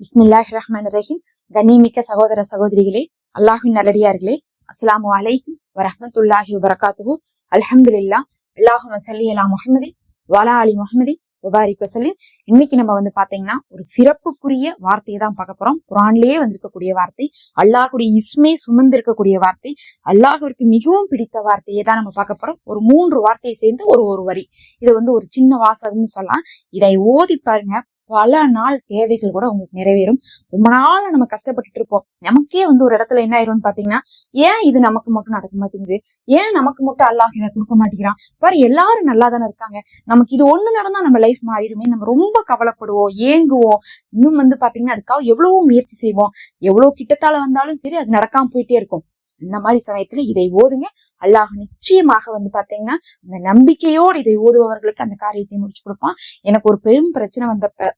பிஸ்மில்லாஹ் ரஹ்மான் ரஹீம். கண்ணியமிக்க சகோதர சகோதரிகளே அல்லாஹின் நல்லடியார்களே அஸ்ஸலாமு அலைக்கும் வரஹ்மத்துல்லாஹி வபரகாத்துஹு. அல்ஹம்துலில்லா அல்லாஹு சல்லி அலா முஹமதி வாலா அலி முஹமதி வபாரிக் வசல்லிம். இன்னைக்கு நம்ம வந்து பாத்தீங்கன்னா ஒரு சிறப்புக்குரிய வார்த்தையை தான் பார்க்க போறோம். குரான்லயே வந்திருக்கக்கூடிய வார்த்தை அல்லாஹுடைய இஸ்மே சுமந்து இருக்கக்கூடிய வார்த்தை அல்லாஹுவிற்கு மிகவும் பிடித்த வார்த்தையை தான் நம்ம பார்க்க போறோம். ஒரு மூன்று வார்த்தையை சேர்ந்து ஒரு ஒரு வரி. இது வந்து ஒரு சின்ன வாசகம்னு சொல்லலாம். இதை ஓதி பாருங்க. பல நாள் தேவைகள் கூட உங்களுக்கு நிறைவேறும். ரொம்ப நாள் நம்ம கஷ்டப்பட்டுட்டு இருப்போம். நமக்கே வந்து ஒரு இடத்துல என்ன ஆயிரும்னு பாத்தீங்கன்னா ஏன் இது நமக்கு மட்டும் நடக்க மாட்டேங்குது? ஏன் நமக்கு மட்டும் அல்லாஹ் இதை கொடுக்க மாட்டேங்கிறான்? பாரு எல்லாரும் நல்லா தானே இருக்காங்க. நமக்கு இது ஒண்ணு நடந்தா நம்ம லைஃப் மாறிடுமே. நம்ம ரொம்ப கவலைப்படுவோம் ஏங்குவோம். இன்னும் வந்து பாத்தீங்கன்னா அதுக்காக எவ்வளவோ முயற்சி செய்வோம். எவ்வளவு கிட்டத்தால வந்தாலும் சரி அது நடக்காம போயிட்டே இருக்கும். இந்த மாதிரி சமயத்துல இதை ஓதுங்க. அல்லாஹ் நிச்சயமாக வந்து பாத்தீங்கன்னா அந்த நம்பிக்கையோடு இதை ஓதுபவர்களுக்கு அந்த காரியத்தை முடிச்சு கொடுப்பான். எனக்கு ஒரு பெரும் பிரச்சனை வந்தப்ப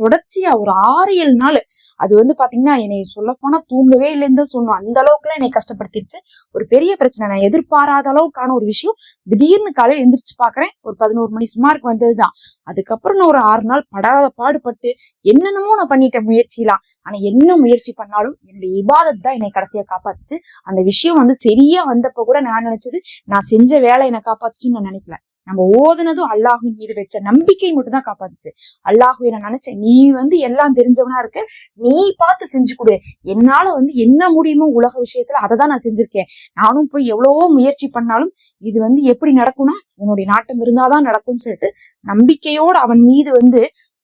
தொடர்ச்சியா ஒரு ஆறு ஏழு நாள். அது வந்து பாத்தீங்கன்னா என்னை சொல்ல போனா தூங்கவே இல்லைன்னு தான் சொன்னோம் அந்த அளவுக்குலாம் என்னை கஷ்டப்படுத்திடுச்சு ஒரு பெரிய பிரச்சனை. நான் எதிர்பாராத அளவுக்கான ஒரு விஷயம். திடீர்னு காலையில் எந்திரிச்சு பாக்குறேன். ஒரு பதினோரு மணி சுமாருக்கு வந்ததுதான். அதுக்கப்புறம் நான் ஒரு ஆறு நாள் படாத பாடுபட்டு என்னென்னமோ நான் பண்ணிட்டேன் முயற்சிலாம் ஆனா என்ன முயற்சி பண்ணாலும் என்னுடைய இபாதத் தான் என்னை கடைசியா காப்பாத்துச்சு. அந்த விஷயம் வந்து சரியா வந்தப்ப கூட நான் நினைச்சது நான் செஞ்ச வேலை என்னை காப்பாத்துச்சுன்னு நான் நினைக்கல. நம்ம ஓதுனதும் அல்லாஹுவின் மீது வச்ச நம்பிக்கை மட்டும் தான் காப்பாத்துச்சு. அல்லாஹு நான் நினைச்சேன் நீ வந்து எல்லாம் தெரிஞ்சவனா இருக்க நீ பார்த்து செஞ்சு கொடு. என்னால வந்து என்ன முடியுமோ உலக விஷயத்துல அதை தான் நான் செஞ்சிருக்கேன். நானும் போய் எவ்வளவோ முயற்சி பண்ணாலும் இது வந்து எப்படி நடக்கும்னா உன்னுடைய நாட்டம் இருந்தாதான் நடக்கும்னு சொல்லிட்டு நம்பிக்கையோடு அவன் மீது வந்து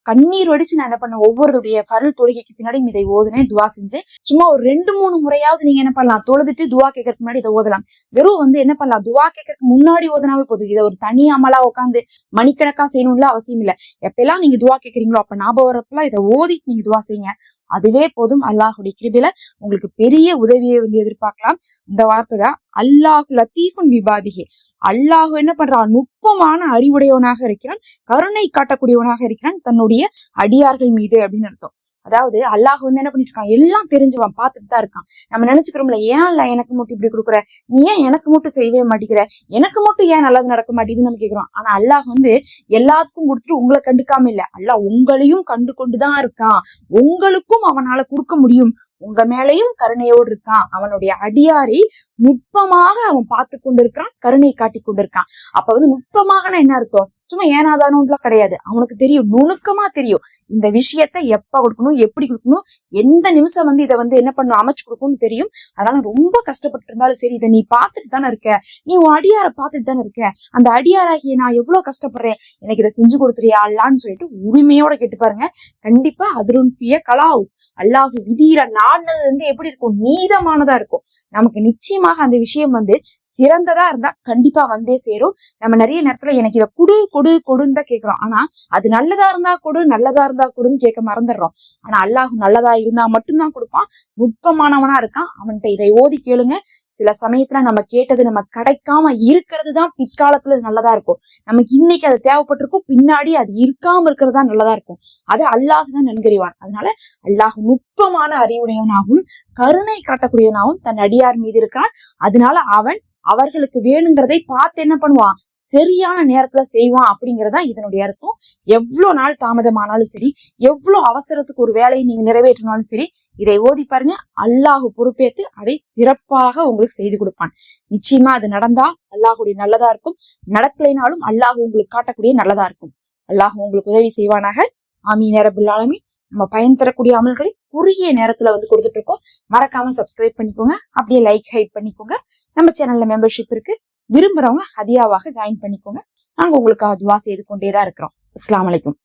கண்ணீர் வடிச்சு நான் என்ன பண்ணேன்? ஒவ்வொருடைய பருள் தொழுகைக்கு பின்னாடி இதை ஓதுனேன் துவா செஞ்சேன். சும்மா ஒரு ரெண்டு மூணு முறையாவது நீங்க என்ன பண்ணலாம்? தொழுதுட்டு துவா கேட்கறதுக்கு முன்னாடி இதை ஓதலாம். வெறும் வந்து என்ன பண்ணலாம்? துவா கேட்கறதுக்கு முன்னாடி ஓதுனாவே போதும். இதை ஒரு தனி அமலா உட்காந்து மணிக்கணக்கா செய்யணும்ல அவசியம் இல்ல. எப்பெல்லாம் நீங்க துவா கேட்கறீங்களோ அப்ப ஞாபகம் வரப்பெல்லாம் இதை ஓதிட்டு நீங்க துவா செய்யுங்க. அதுவே போதும். அல்லாஹுடைய கிருபில உங்களுக்கு பெரிய உதவியை வந்து எதிர்பார்க்கலாம். இந்த வார்த்தை தான் அல்லாஹ் லத்தீஃபுன் விபாதிகே அல்லாஹ் என்ன பண்றான்? நுட்பமான அறிவுடையவனாக இருக்கிறான் கருணை காட்டக்கூடியவனாக இருக்கிறான் தன்னுடைய அடியார்கள் மீது அப்படின்னு அர்த்தம். அதாவது அல்லாஹ் வந்து என்ன பண்ணிட்டு இருக்கான் எல்லாம் தெரிஞ்சவன் பார்த்துட்டு தான் இருக்கான். நம்ம நினைச்சுக்கிறோம்ல ஏன் இல்ல எனக்கு மட்டும் இப்படி கொடுக்குற? நீ ஏன் எனக்கு மட்டும் செய்யவே மாட்டேங்கிற? எனக்கு மட்டும் ஏன் நல்லது நடக்க மாட்டேங்குதுன்னு நம்ம கேக்குறோம். ஆனா அல்லாஹ் வந்து எல்லாத்துக்கும் கொடுத்துட்டு உங்களை கண்டுக்காம இல்ல. அல்லாஹ் உங்களையும் கண்டு கொண்டுதான் இருக்கான். உங்களுக்கும் அவனால கொடுக்க முடியும். உங்க மேலையும் கருணையோடு இருக்கான். அவனுடைய அடியாரை நுட்பமாக அவன் பார்த்து கொண்டிருக்கான் கருணை காட்டி கொண்டிருக்கான். அப்ப வந்து நுட்பமாக என்ன அர்த்தம்? சும்மா ஏனாதானோன்லாம் கிடையாது. அவனுக்கு தெரியும் நுணுக்கமா தெரியும். இந்த விஷயத்த எப்ப கொடுக்கணும் எப்படி கொடுக்கணும் எந்த நிமிஷம் வந்து இதை வந்து என்ன பண்ணும் அமைச்சு கொடுக்கணும்னு தெரியும். அதனால ரொம்ப கஷ்டப்பட்டு இருந்தாலும் சரி இதை நீ பார்த்துட்டு தானே இருக்க. நீ உன் அடியாரை பார்த்துட்டு தானே இருக்க. அந்த அடியாராகிய நான் எவ்வளவு கஷ்டப்படுறேன். எனக்கு இதை செஞ்சு கொடுத்துறியா அல்லான்னு சொல்லிட்டு உரிமையோட கேட்டு பாருங்க. கண்டிப்பா அதுருன் ஃபிய கலாவு. அல்லாஹு விதியில நாடினது வந்து எப்படி இருக்கும்? நீதமானதா இருக்கும். நமக்கு நிச்சயமாக அந்த விஷயம் வந்து சிறந்ததா இருந்தா கண்டிப்பா வந்தே சேரும். நம்ம நிறைய நேரத்துல எனக்கு இதை குடு கொடு கொடுன்னு தான் கேட்கிறோம். ஆனா அது நல்லதா இருந்தா கொடு நல்லதா இருந்தா கொடுன்னு கேட்க மறந்துடுறோம். ஆனா அல்லாஹ் நல்லதா இருந்தா மட்டும்தான் கொடுப்பான். நுட்பமானவனா இருக்கான். அவன்கிட்ட இதை ஓதி கேளுங்க. சில சமயத்துல நம்ம கேட்டது நம்ம கிடைக்காம இருக்கிறது தான் பிற்காலத்துல நல்லதா இருக்கும். நமக்கு இன்னைக்கு அது தேவைப்பட்டிருக்கும். பின்னாடி அது இருக்காம இருக்கிறது தான் நல்லதா இருக்கும். அது அல்லாஹ் தான் நன்கறிவான். அதனால அல்லாஹ் நுட்பமான அறிவுடையவனாகவும் கருணை காட்டக்கூடியவனாகவும் தன் அடியார் மீது இருக்கான் அதனால அவன் அவர்களுக்கு வேணுங்கிறதை பார்த்து என்ன பண்ணுவான்? சரியான நேரத்துல செய்வான் அப்படிங்கறதா இதனுடைய அர்த்தம். எவ்வளவு நாள் தாமதமானாலும் சரி எவ்வளவு அவசரத்துக்கு ஒரு வேலையை நீங்க நிறைவேற்றினாலும் சரி இதை ஓதி பாருங்க. அல்லாஹு பொறுப்பேற்று அதை சிறப்பாக உங்களுக்கு செய்து கொடுப்பான். நிச்சயமா அது நடந்தா அல்லாஹுடைய நல்லதா இருக்கும். நடக்கலைனாலும் அல்லாஹ் உங்களுக்கு காட்டக்கூடிய நல்லதா இருக்கும். அல்லாஹ் உங்களுக்கு உதவி செய்வானாக. ஆமீ நேரபில்லாலுமே நம்ம பயன் தரக்கூடிய அமல்களை குறுகிய நேரத்துல வந்து கொடுத்துட்டு இருக்கோம். மறக்காம சப்ஸ்கிரைப் பண்ணிக்கோங்க. அப்படியே லைக் ஹைட் பண்ணிக்கோங்க. நம்ம சேனல்ல மெம்பர்ஷிப் இருக்கு. விரும்புறவங்க ஹதியாவாக ஜாயின் பண்ணிக்கோங்க. நாங்க உங்களுக்கு துவா செய்து கொண்டேதான் இருக்கிறோம். அஸ்லாம் வலைக்கும்